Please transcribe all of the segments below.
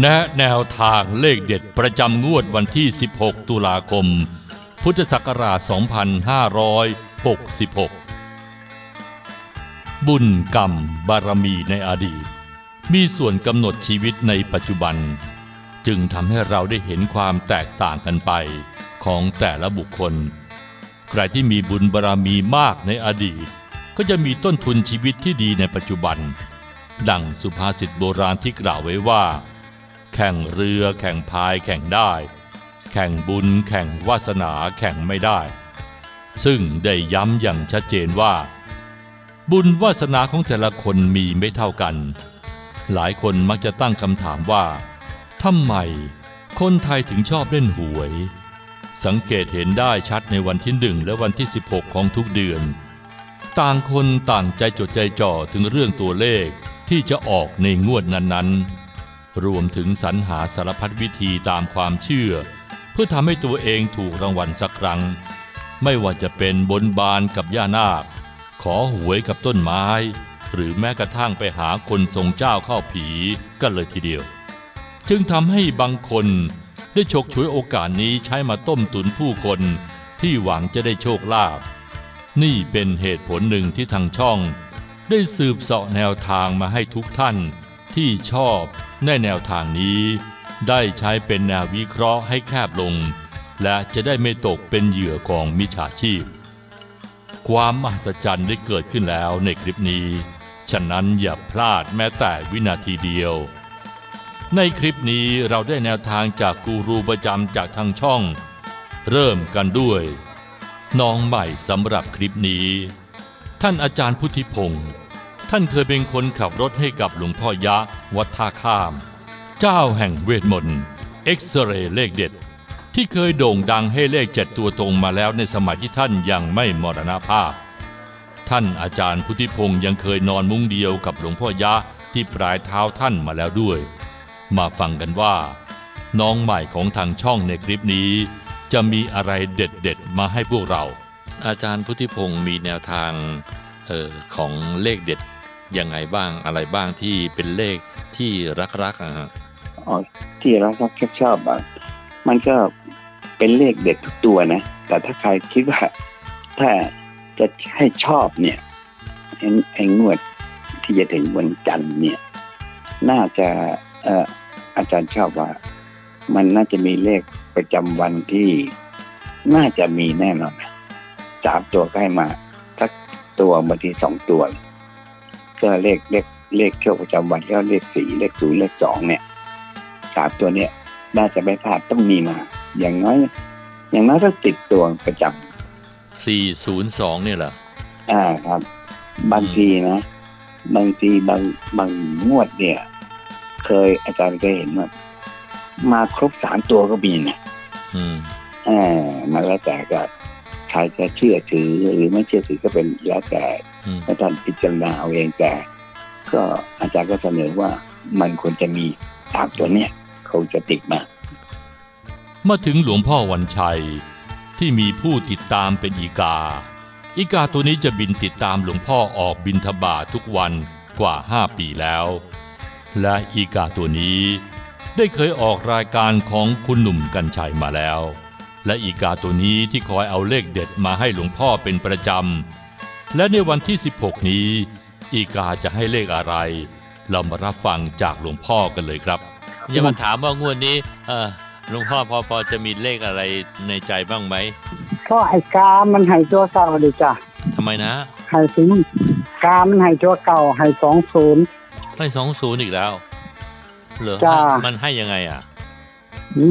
แนะแนวทางเลขเด็ดประจำงวดวันที่ 16 ตุลาคม พุทธศักราช 2566 บุญกรรมบารมีในอดีต มีส่วนกำหนดชีวิตในปัจจุบัน จึงทำให้เราได้เห็นความแตกต่างกันไปของแต่ละบุคคล ใครที่มีบุญบารมีมากในอดีต ก็จะมีต้นทุนชีวิตที่ดีในปัจจุบัน ดังสุภาษิตโบราณที่กล่าวไว้ว่า แข่งเรือแข่งพายแข่งได้ แข่งบุญแข่งวาสนาแข่งไม่ได้ ซึ่งได้ย้ำอย่างชัดเจนว่า บุญวาสนาของแต่ละคนมีไม่เท่ากัน หลายคนมักจะตั้งคำถามว่าทำไมคนไทยถึงชอบเล่นหวย สังเกตเห็นได้ชัดในวันที่หนึ่งและวันที่ 16 ของทุกเดือน ต่างคนต่างใจจดใจจ่อถึงเรื่องตัวเลขที่จะออกในงวดนั้นๆ รวมถึงสรรหาสารพัดวิธีตามความเชื่อ เพื่อทำให้ตัวเองถูกรางวัลสักครั้ง ไม่ว่าจะเป็นบนบานกับย่านาค ขอหวยกับต้นไม้ หรือแม้กระทั่งไปหาคนทรงเจ้าเข้าผีกันเลยทีเดียว จึงทำให้บางคนได้ฉกฉวยโอกาสนี้ใช้มาต้มตุนผู้คนที่หวังจะได้โชคลาภนี่เป็นเหตุผลหนึ่งที่ทางช่อง ได้สืบเสาะแนวทางมาให้ทุกท่าน ที่ชอบในแนวทางนี้ ได้ใช้เป็นแนววิเคราะห์ให้แคบลง และจะได้ไม่ตกเป็นเหยื่อของมิจฉาชีพ ความมหัศจรรย์ได้เกิดขึ้นแล้วในคลิปนี้ ฉะนั้นอย่าพลาดแม้แต่วินาทีเดียว ในคลิปนี้เราได้แนวทางจากกูรูประจำจากทางช่อง เริ่มกันด้วยน้องใหม่สำหรับคลิปนี้ ท่านอาจารย์พุทธิพงศ์ ท่านเคยเป็นคนขับรถให้กับหลวงพ่อยะ วัดท่าข้าม เจ้าแห่งเวทมนต์เอ็กซเรย์เลขเด็ด ที่เคยโด่งดังให้เลขเจ็ดตัวตรงมาแล้วในสมัยที่ท่านยังไม่มรณภาพ ท่านอาจารย์พุทธิพงศ์ยังเคยนอนมุ้งเดียวกับหลวงพ่อยะที่ปลายเท้าท่านมาแล้วด้วย มาฟังกันว่า น้องใหม่ของทางช่องในคลิปนี้ จะมีอะไรเด็ดๆมาให้พวกเรา อาจารย์พุทธิพงศ์มีแนวทางออของเลขเด็ด ยังไงบ้างอะไรบ้างที่เป็นเลขที่รักๆอะฮะอ๋อที่เราชอบชอบอะมันก็เป็นเลขเด็ดทุกตัวนะ แต่ถ้าใครคิดว่า ถ้าจะให้ชอบเนี่ยไอ้ไอ้งวดที่จะถึงวันจันทร์เนี่ย น่าจะเอ่ออาจารย์ชอบว่า มันน่าจะมีเลขประจำวันที่น่าจะมีแน่นอนสามตัวใกล้มาสักตัวบางทีสองตัว ก็เลขเลขเลขโชคประจำวันก็เลขสี่เลขศูนย์เลขสองเนี่ยสามตัวเนี่ยน่าจะไม่พลาดต้องมีมา อย่างน้อย อย่างน้อยต้องติดตัวประจ402เนี่ยเหรอำอ่าครับ บางทีนะ บางทีบางบางงวดเนี่ย เคยอาจารย์เคยเห็นว่ามาครบสามตัวก็มีนะอืมอ่ามันแล้วแต่ก็ ใครจะเชื่อถือหรือไม่เชื่อถือก็เป็นแล้วแต่อืมอาจารย์พิจารณาเอาเองแต่ ก็อาจารย์ก็เสนอว่ามันควรจะมีสามตัวเนี่ยคงจะติดมามาถึงหลวงพ่อวันชัยที่มีผู้ติดตามเป็นอีกา อีกาตัวนี้จะบินติดตามหลวงพ่อออกบินทบาททุกวันกว่า 5 ปีแล้ว และอีกาตัวนี้ได้เคยออกรายการของคุณหนุ่มกัญชัยมาแล้ว และอีกาตัวนี้ที่คอยเอาเลขเด็ดมาให้หลวงพ่อเป็นประจำ และในวันที่ 16 นี้ อีกาจะให้เลขอะไร เรามารับฟังจากหลวงพ่อกันเลยครับอย่ามาถามว่างวดนี้เออหลวงพ่อพอพอจะมีเลขอะไรในใจบ้างไหมก็ไอ้กา มันให้ตัวเก่าดิจ้ะทำไมนะให้สิงกา มันให้ตัวเก่าให้สองศูนย์ให้สองศูนย์อีกแล้วเหรอจ้ามันให้ยังไงอะ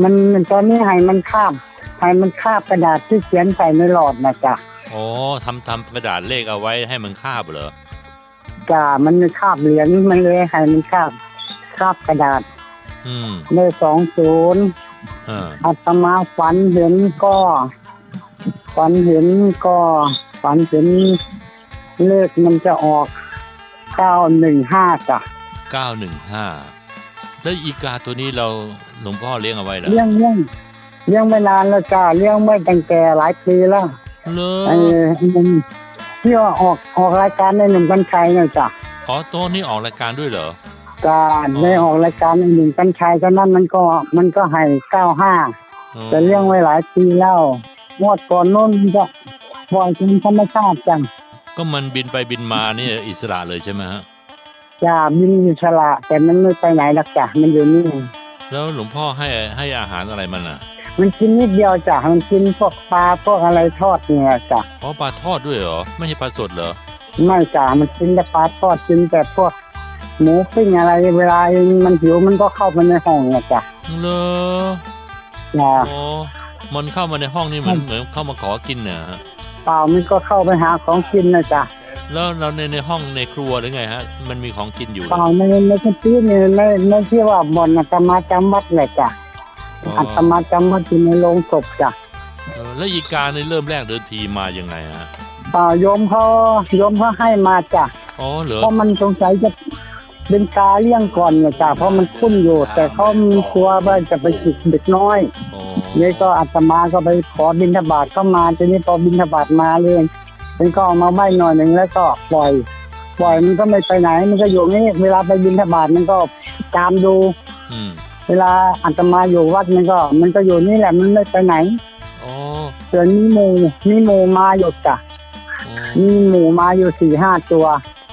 มันตอนนี้ให้มันคาบ ให้มันคาบกระดาษที่เขียนใส่ในหลอดนะจ้ะอ๋อทำทำกระดาษเลขเอาไว้ให้มันคาบเหรอจ้ะมันคาบเหรียญมันเลยให้มันคาบคาบกระดาษอืมในสองศูนย์เอออาตมาฝันเห็นก็ฝันเห็นก็ฝันเห็นเลขมันจะออกเก้าหนึ่งห้าจ้ะเก้าหนึ่งห้าแล้วอีกาตัวนี้เราหลวงพ่อเลี้ยงเอาไว้เหรอเลี้ยงเลี้ยง เลี้ยงไม่นานแล้วจ้ะเลี้ยงไม่ตั้งแต่หลายปีแล้วเลเออที่ว่าออกออกรายการในหนุ่มกัญชัยเนี่ยจ้ะอ๋อตัวนี้ออกรายการด้วยเหรอ การได้ออกรายการหนึ่งกันชัยตอนนั้นมันก็มันก็ให้เก้าห้าแต่เรื่องไว้หลายปีแล้วงวดก่อนโน้นมันก็ปล่อยเป็นธรรมชาติจังก็มันบินไปบินมานี่อิสระเลยใช่ไหมฮะ จ้าบินอิสระแต่มันไม่ไปไหนหรอกจ้ะมันอยู่นี่ แล้วหลวงพ่อให้ให้อาหารอะไรมันอะ มันกินนิดเดียวจ้ะมันกินพวกปลาพวกอะไรทอดเนี่ยจ้ะอ๋อปลาทอดด้วยเหรอไม่ใช่ปลาสดเหรอไม่จ้ะมันกินแต่ปลาทอดกินแต่พวกหมูปิ้งอะไรเวลามันหิวมันก็เข้าไปในห้องเนี่ยจ้ะเลอจ้ะอ๋อมันเข้ามาในห้องนี่เหมือนเหมือนเข้ามาขอกินเนี่ยฮะเปล่ามันก็เข้าไปหาของกินนะจ้ะแล้วเราในในห้องในครัวหรือไงฮะ มันมีของกินอยู่เหรเปอล่าไม่ไม่ใช่ที่นี่ไม่ไม่ที่ว่าบ่อนอาตมาจำวัดเลยจ้ะ อ๋ออาตมาจำวัดอยู่ในโรงศพจ้ะเออแล้วอีกาในเริ่มแรกเดินทีมายังไงฮะเปล่าโยมเขาโยมเขาให้มาจ้ะอ๋อเหรอเพราะมันสงสัยจะเป็นกาเลี้ยงก่อนเนี่ยจ้ะเพราะมันคุ้นอยู่ แต่เขามีกลัวว่าจะไปจิกเด็กน้อยอ๋อนี่ก็อาตมาก็ไปขอบิณฑบาตเข้ามาทีนี้พอบิณฑบาตมาเลยมันก็เอามาใบหน่อยหนึ่งแล้วก็ปล่อย ปล่อยมันก็ไม่ไปไหนมันก็อยู่นี่เวลาไปบิณฑบาตมันก็ตามดู อืม เวลาอาตมาอยู่วัดมันก็ มันก็อยู่นี่แหละมันไม่ไปไหนอ๋อเดือนนี้หมูมีหมูมาอยู่จ้ะอ๋อมีหมูมาอยู่สี่ห้าตัว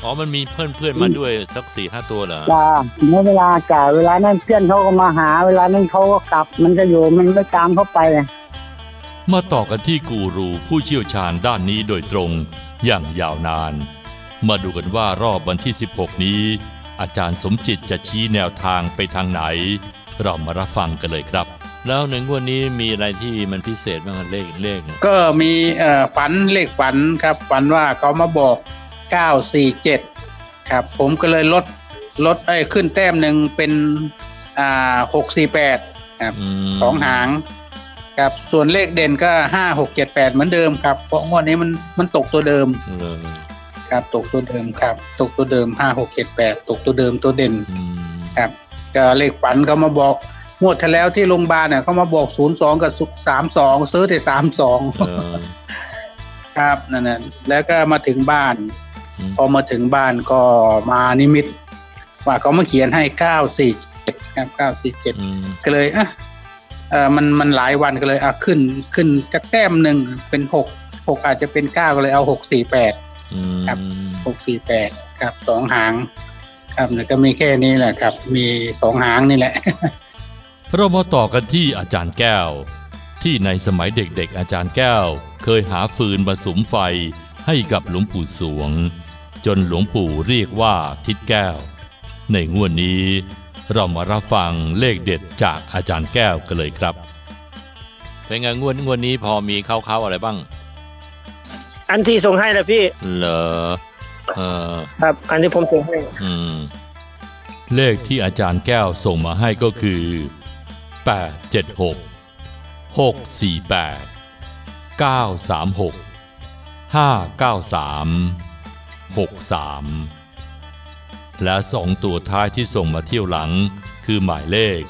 อ๋อมันมีเพื่อนเพื่อนๆมาด้วยสักสี่ห้าตัวเหรอจ้าเมื่อเวลาจ้ะเวลานั้นเพื่อนเขาก็มาหา เวลานั้นเขาก็กลับ มันก็อยู่มันไม่ตามเขาไปมาต่อกันที่กูรูผู้เชี่ยวชาญด้านนี้โดยตรงอย่างยาวนาน มาดูกันว่ารอบวันที่ 16 นี้ อาจารย์สมจิตจะชี้แนวทางไปทางไหน เรามารับฟังกันเลยครับ แล้วในงวดนี้มีอะไรที่มันพิเศษบ้างเลขเลขเนี่ยก็มีเอ่อฝันเลขฝันครับฝันว่าเขามาบอก 947 ครับ ผมก็เลยลดลดไอ้ยขึ้นแต้มหนึ่งเป็นอ่า648ครับมสองหางครับส่วนเลขเด่นก็5678เหมือนเดิมครับ เพราะงวดนี้มันมันตกตัวเดิมเออครับตกตัวเดิมครับ ตกตัวเดิม5678ตกตัวเดิมตัวเด่นอืมครับ ก็เลขฝันเขามาบอกงวดที่แล้วที่โรงพยาบาลเนี่ยเขามาบอก02กับ32ซื้อแต่32เออครับนั่นน่ะแล้วก็มาถึงบ้านอืมพอมาถึงบ้านก็มานิมิต ว่าเขามาเขียนให้เก้าสี่เจ็ดครับเก้าสี่เจ็ดอืมก็เลยอะเออมันมันหลายวันก็เลยอะขึ้นขึ้นจากแต้มหนึ่งเป็นหกหกอาจจะเป็นเก้าก็เลยเอาหกสี่แปดอืมครับหกสี่แปดครับสองหาง ครับแล้วก็มีแค่นี้แหละครับ มีสองหางนี่แหละ เรามาต่อกันที่อาจารย์แก้ว ที่ในสมัยเด็กๆอาจารย์แก้ว เคยหาฟืนมาสุมไฟให้กับหลวงปู่สวง จนหลวงปู่เรียกว่าทิศแก้ว ในงวดนี้เรามารับฟังเลขเด็ดจากอาจารย์แก้วกันเลยครับเป็นไงงวดงวดนี้พอมีเข้าๆอะไรบ้าง อันที่ส่งให้แล้วพี่ เหรอเออ ครับ อันนี้ผมส่งให้เลขที่อาจารย์แก้วส่งมาให้ก็คือ 876 648 936 593 63 และสองตัวท้ายที่ส่งมาเที่ยวหลัง คือหมายเลข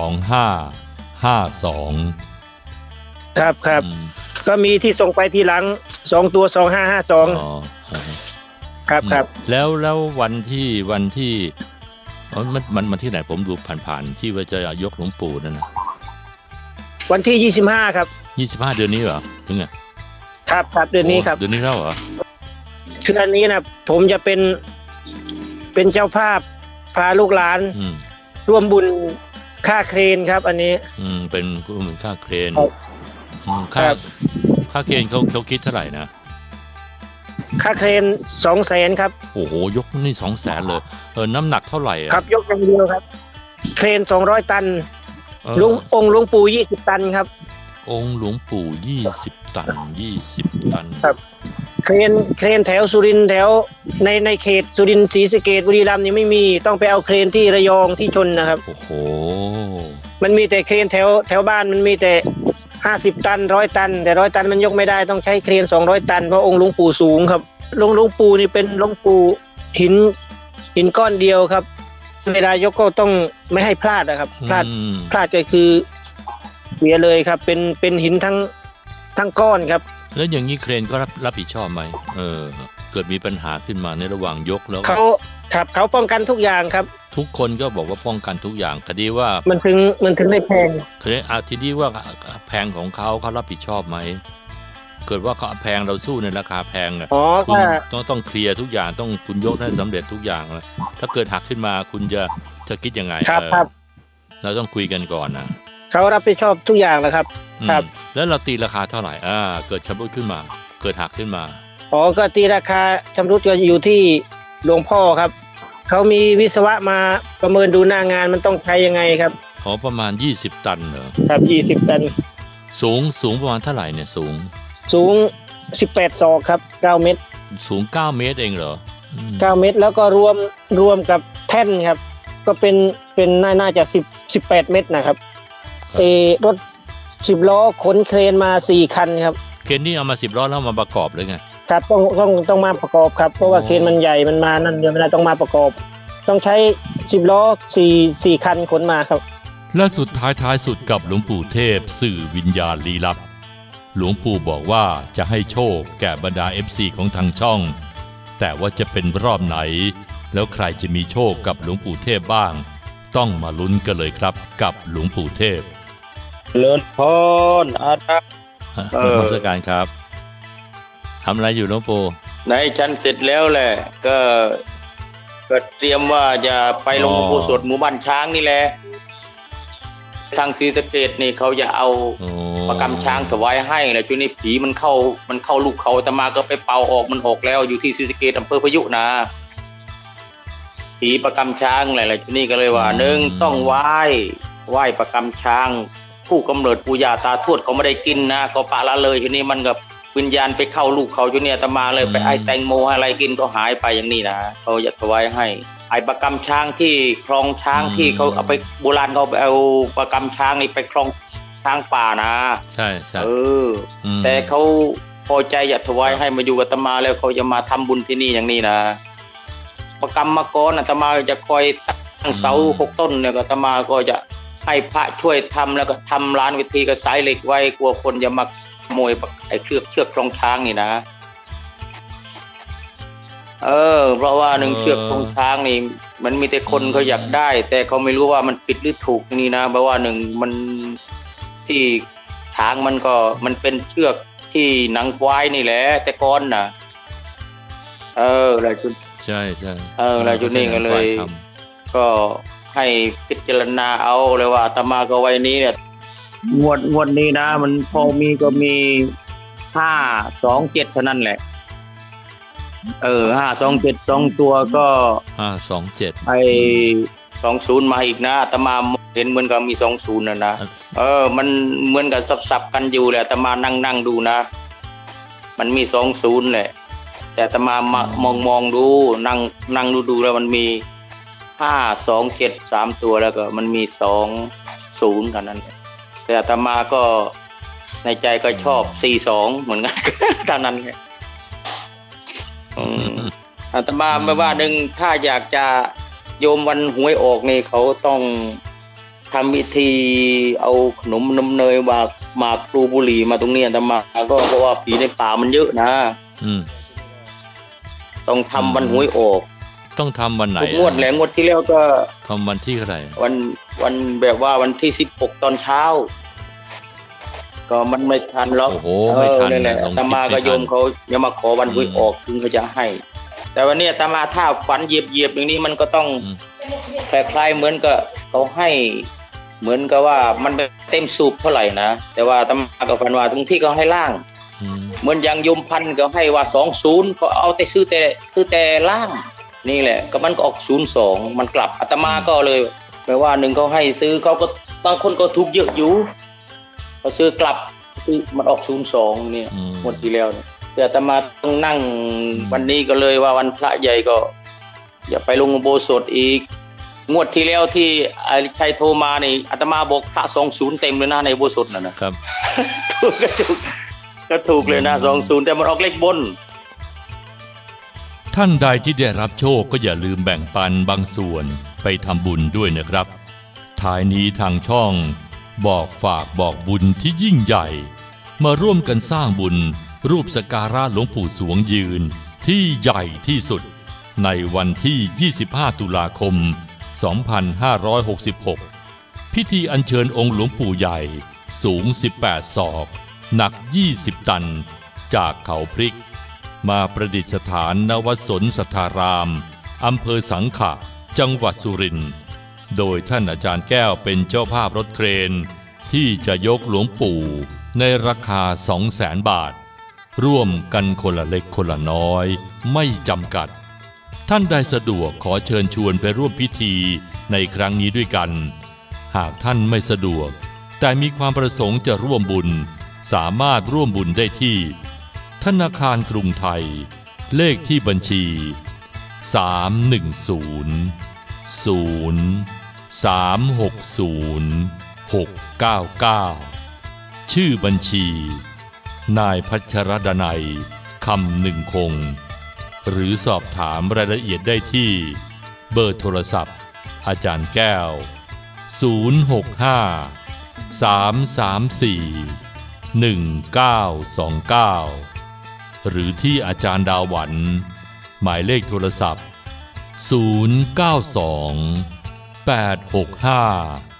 2552 ครับครับ ก็มีที่ส่งไปทีหลังสองตัว 2552 ครับครับแล้วแล้ววันที่วันที่อ๋อมันมันมันที่ไหนผมดูผ่านๆที่ว่าจะยกหลวงปู่นั่นนะวันที่ยี่สิบห้าครับยี่สิบห้าเดือนนี้เหรอถึงไงครับครับเดือนนี้ครับเดือนนี้แล้วเหรอคืออันนี้นะผมจะเป็นเป็นเจ้าภาพพาลูกหลานอืมร่วมบุญค่าเครนครับ อันนี้ อืมเป็นก็เหมือนค่าเครนครับอืมค่าครับค่าเครนเขาเขาคิดเท่าไหร่นะ ค่าเครนสองแสนครับโอ้โหยกนี่สองแสนเลยเออน้ำหนักเท่าไหร่อะครับยกอย่างเดียวครับ เครนสองร้อยตันเออหลุงองค์หลวงปู่ยี่สิบตันครับ องค์หลวงปู่ยี่สิบตันยี่สิบตันครับ เครนเครนแถวสุรินทร์แถวในในเขตสุรินทร์ศรีสะเกดบุรีรัมย์นี่ไม่มีต้องไปเอาเครนที่ระยองที่ชนนะครับ โอ้โหมันมีแต่เครนแถวแถวบ้านมันมีแต่ ห้าสิบตันร้อยตัน แต่ร้อยตันมันยกไม่ได้ต้องใช้เครนสองร้อยตันเพราะองค์หลวงปู่สูงครับหลวงหลวงปู่นี่เป็นหลวงปู่หินหินก้อนเดียวครับ เวลายกก็ต้องไม่ให้พลาดนะครับ พลาดอืมพลาดก็คือเสียเลยครับ เป็นเป็นหินทั้งทั้งก้อนครับ แล้วอย่างนี้เครนก็รับรับผิดชอบไหมเออ เกิดมีปัญหาขึ้นมาในระหว่างยกแล้วเขาครับเขาป้องกันทุกอย่างครับ ทุกคนก็บอกว่าป้องกันทุกอย่างคดีว่ามันถึงมันถึงได้แพงเคยอาทีนี้ว่าแพงของเขาเขารับผิดชอบไหมเกิดว่าเขาแพงเราสู้ในราคาแพงอะอ๋อคุณถ้าต้องต้องเคลียร์ทุกอย่างต้องคุณยกให้สำเร็จทุกอย่างเลยถ้าเกิดหักขึ้นมาคุณจะจะคิดยังไงครับเออครับ เราต้องคุยกันก่อนนะเขารับผิดชอบทุกอย่างแหละครับอืมครับ แล้วเราตีราคาเท่าไหร่อ่าเกิดชำรุดขึ้นมา เกิดหักขึ้นมาอ๋อก็ตีราคาชำรุดก็อยู่ที่หลวงพ่อครับ เขามีวิศวะมาประเมินดูหน้างานมันต้องใช้ยังไงครับ ขอประมาณ 20 ตันเหรอ ครับยี่สิบตัน สูงสูงประมาณเท่าไหร่เนี่ยสูง สูงสิบแปดศอกครับเก้าเมตร สูง 9 เมตรเองเหรออืมเก้าเมตร แล้วก็รวมรวมกับแท่นครับ ก็เป็นเป็นน่าน่าจะสิบสิบแปดเมตรนะครับเออรถสิบล้อขนเครนมาสี่คันครับ เคนนี่เอามาสิบล้อแล้วมาประกอบเลยไง ครับต้องต้องต้องมาประกอบครับเพราะว่าอ๋อเคนมันใหญ่มันมานั่นเดี๋ยวเวลาต้องมาประกอบ ต้องใช้สิบล้อสี่สี่คันขนมาครับ และสุดท้ายท้ายสุดกับหลวงปู่เทพ สื่อวิญญาณลี้ลับ หลวงปู่บอกว่าจะให้โชคแก่บรรดา FC ของทางช่อง แต่ว่าจะเป็นรอบไหน แล้วใครจะมีโชคกับหลวงปู่เทพบ้าง ต้องมาลุ้นกันเลยครับ กับหลวงปู่เทพเลิศพรอาตาเออ นมัสการครับ ทำอะไรอยู่หลวงปู่ในฉันเสร็จแล้วแหละ ก็ก็เตรียมว่าจะไปลงอ๋ออุโบสถหมู่บ้านช้างนี่แหละทางศรีสะเกดนี่เขาจะเอาโอ้ประกำช้างถวายให้แหละจุนี่ผีมันเข้ามันเข้าลูกเขาแต่มาก็ไปเป่าออกมันออกแล้ว อยู่ที่ศรีสะเกดอำเภอพายุนะผีประกำช้างแหละแหละจุนี่ก็เลยว่าหนึ่งต้องไหว้ไหว้ประกำช้าง ผู้กำเนิดปู่ย่าตาทวดเขาไม่ได้กินนะก็ปะละเลยทีนี้มันกับ วิญญาณไปเข้าลูกเขาอยู่เนี่ยอาตมาเลยไปไอ้แตงโมอะไรกินก็หายไปอย่างนี้นะเขาจะถวายให้ ไอ้ประกำช้างที่คลองช้างที่เขาเอาไปโบราณเขาไปเอาประกำช้างนี่ไปคลองช้างป่านะ ใช่ใช่เออมแต่เขาพอใจอยากถวายให้มาอยู่กับอาตมาแล้วเขาจะมาทำบุญที่นี่อย่างนี้นะ ประกรรมมากรอาตมาจะคอยตั้งเสาหกต้นเนี่ยก็อาตมาก็จะให้พระช่วยทำแล้วก็ทำร้านวิธีกับสายเหล็กไว้กลัวคนจะมาข โมยไอ้เชือกเชือกคลองช้างนี่นะ เออ เพราะว่าหนึ่งเชือกคลองช้างนี่ มันมีแต่คนเขาอยากได้ แต่เขาไม่รู้ว่ามันผิดหรือถูกนี่นะเพราะว่าหนึ่งมันที่ช้างมันก็มันเป็นเชือกที่หนังควายนี่แหละ แต่ก้อนนะเออแล้วจุดใช่ใช่เออแล้วจุดนี้ก็เลยทก็ให้พิจารณาเอาเลยว่าอาตมาก็ไว้นี้เนี่ย งวดงวดนี้นะ มันพอมีก็มีห้าสองเจ็ดเท่านั้นแหละ เออห้าสองเจ็ดสองตัวก็ำห้าสองเจ็ดไอสองศูนย์มาอีกนะอาตมาเห็นเหมือนกับมีสองศูนย์นะนะเออ มันเหมือนกับสับๆกันอยู่แหละอาตมานั่งนั่งดูนะ มันมีสองศูนย์แหละ แต่อาตมามามองมองดูนั่งนั่งดูดูแล้วมันมีห้าสองเจ็ดสามตัวแล้วก็ มันมีสองศูนย์กันนั้นแหละ แต่อาตมาก็ในใจก็ชอบสี่สองเหมือนกันตอนนั้นแหละอืมอาตมาไม่ว่าหนึ่งถ้าอยากจะโยมวันหวยออกนี่เขาต้องทำพิธีเอาขนมนมเนยหมากหมากปลูบุหรี่มาตรงนี้อาตมาก็เพราะว่าผีในป่ามันเยอะนะอืมต้องทำวันหวยออก ต้องทำวันไหนทุกงวดแหละงวดที่แล้วก็ทำวันที่เท่าไหร่วันวันแบบว่าวันที่สิบหกตอนเช้า ก็มันไม่ทันหรอกโอ้โหไม่ทันเออนั่นแหละลอาองตคิดมาไม่ก็ทันโยมเขาจะมาขอวันหวยอืมออกถึงเขาจะให้ แต่วันนี้อาตมาถ้าฝันเหยียบเหยียบๆอย่างนี้มันก็ต้องอืมคล้ายๆเหมือนกับเขาให้เหมือนกับว่ามันไม่เต็มสูบเท่าไหร่นะแต่ว่าอาตมาก็ฝันว่าตรงที่เขาให้ล่างอืมเหมือนอย่างโยมพันธุ์ก็ให้ว่าสองศูนย์ก็เอาแต่ซื้อแต่ซื้อแต่ล่าง นี่แหละ ก็มันก็ออกศูนย์สองมันกลับอาตมาก็เลยแปลว่าหนึ่งเขาให้ซื้อเขาก็บางคนก็ทุกข์เยอะอยู่เขาซื้อกลับซื้อมันออกศูนย์สองเนี่ย อืม หมดที่แล้วเนี่ยแต่อาตมาต้องนั่งวันนี้ก็เลยว่าวันพระใหญ่ก็ อย่าไปลงอุโบสถอีก งวดที่แล้วที่ไอ้ชัยโทรมานี่อาตมาบอกพระสองศูนย์เต็มเลยนะในอุโบสถน่ะนะ ครับ ถูกก็ถูกก็ถูกเลยนะสองศูนย์แต่มันออกเลขบน ท่านใดที่ได้รับโชคก็อย่าลืมแบ่งปันบางส่วนไปทำบุญด้วยนะครับ ท้ายนี้ทางช่อง บอกฝากบอกบุญที่ยิ่งใหญ่ มาร่วมกันสร้างบุญ รูปสการะหลวงปู่สวงยืนที่ใหญ่ที่สุด ในวันที่ 25 ตุลาคม 2566 พิธีอัญเชิญองค์หลวงปู่ใหญ่สูง 18 ศอก หนัก 20 ตัน จากเขาพริก มาประดิษฐานณวัดสนสัทธารามอำเภอสังขะ จังหวัดสุรินทร์โดยท่านอาจารย์แก้วเป็นเจ้าภาพรถเครน ที่จะยกหลวงปู่ในราคา 200,000บาท ร่วมกันคนละเล็กคนละน้อย ไม่จำกัด ท่านใดสะดวกขอเชิญชวนไปร่วมพิธีในครั้งนี้ด้วยกัน หากท่านไม่สะดวก แต่มีความประสงค์จะร่วมบุญ สามารถร่วมบุญได้ที่ ธนาคารกรุงไทย เลขที่บัญชี 310 0 360 699 ชื่อบัญชี นายพัชรดนัยคำหนึ่งคง หรือสอบถามรายละเอียดได้ที่ เบอร์โทรศัพท์ อาจารย์แก้ว 065 334 1929 หรือที่อาจารย์ดาวัน หมายเลขโทรศัพท์ 092 865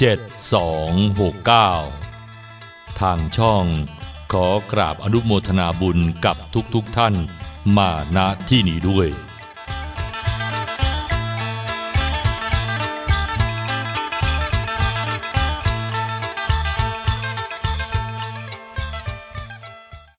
7269 ทางช่องขอกราบอนุโมทนาบุญกับทุกๆทท่านมาณที่นี้ด้วย